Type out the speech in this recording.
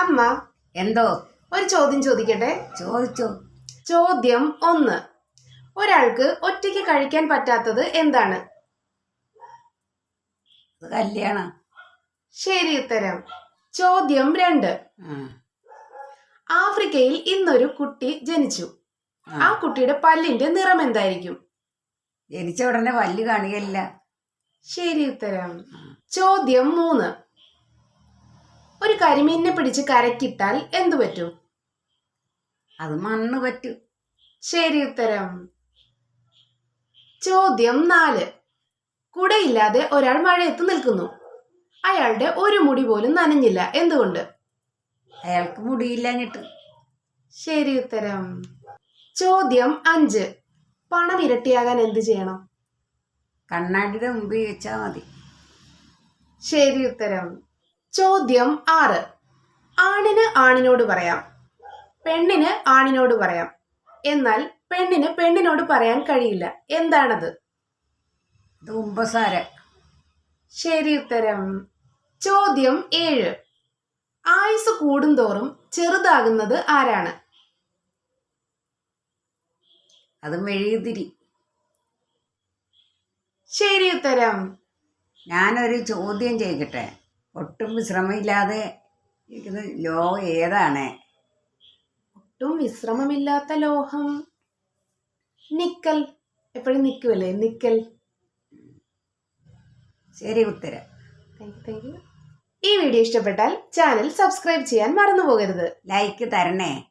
അമ്മ എന്തോ? ഒരു ചോദ്യം ചോദിക്കട്ടെ? ചോദിച്ചോ. ചോദ്യം ഒന്ന്. ഒരാൾക്ക് ഒറ്റയ്ക്ക് കഴിക്കാൻ പറ്റാത്തത് എന്താണ്? കല്യാണം. ശരി ഉത്തരം. ചോദ്യം രണ്ട്. ആഫ്രിക്കയിൽ ഇന്നൊരു കുട്ടി ജനിച്ചു. ആ. ആ കുട്ടിയുടെ പല്ലിന്റെ നിറം എന്തായിരിക്കും? ജനിച്ച ഉടനെ പല്ല് കാണുകയില്ല. ശരി ഉത്തരം. ചോദ്യം മൂന്ന്. ഒരു കരിമീനിനെ പിടിച്ച് കരക്കിട്ടാൽ എന്തു പറ്റും? അത് മണ്ണ് പറ്റും. ശരി ഉത്തരം. ചോദ്യം നാല്. കുടയില്ലാതെ ഒരാൾ മഴയത്ത് നിൽക്കുന്നു. അയാളുടെ ഒരു മുടി പോലും നനഞ്ഞില്ല. എന്തുകൊണ്ട്? അയാൾക്ക് മുടിയില്ലഞ്ഞിട്ട് ശരി ഉത്തരം. ചോദ്യം അഞ്ച്. പണം ഇരട്ടിയാകാൻ എന്ത് ചെയ്യണം? കണ്ണാടിയുടെ മുമ്പിൽ വെച്ചാൽ മതി. ശരി ഉത്തരം. ചോദ്യം ആറ്. ആണിന് ആണിനോട് പറയാം. പെണ്ണിന് ആണിനോട് പറയാം. എന്നാൽ പെണ്ണിന് പെണ്ണിനോട് പറയാൻ കഴിയില്ല. എന്താണത്? ധൂമ്പസാര ശരി ഉത്തരം. ചോദ്യം ഏഴ്. ആയുസ് കൂടുന്തോറും ചെറുതാകുന്നത് ആരാണ്? അത് മെഴുകുതിരി. ശരി ഉത്തരം. ഞാനൊരു ചോദ്യം ചെയ്യട്ടെ? ഒട്ടും വിശ്രമമില്ലാതെ ഇരിക്കുന്ന ലോഹം ഏതാണ്? ഒട്ടും വിശ്രമമില്ലാത്ത ലോഹം. നിക്കൽ. എപ്പോഴും നിൽക്കുമല്ലേ നിക്കൽ. ശരി ഉത്തരം. താങ്ക് യു താങ്ക് യു ഈ വീഡിയോ ഇഷ്ടപ്പെട്ടാൽ ചാനൽ സബ്സ്ക്രൈബ് ചെയ്യാൻ മറന്നു പോകരുത്. ലൈക്ക് തരണേ.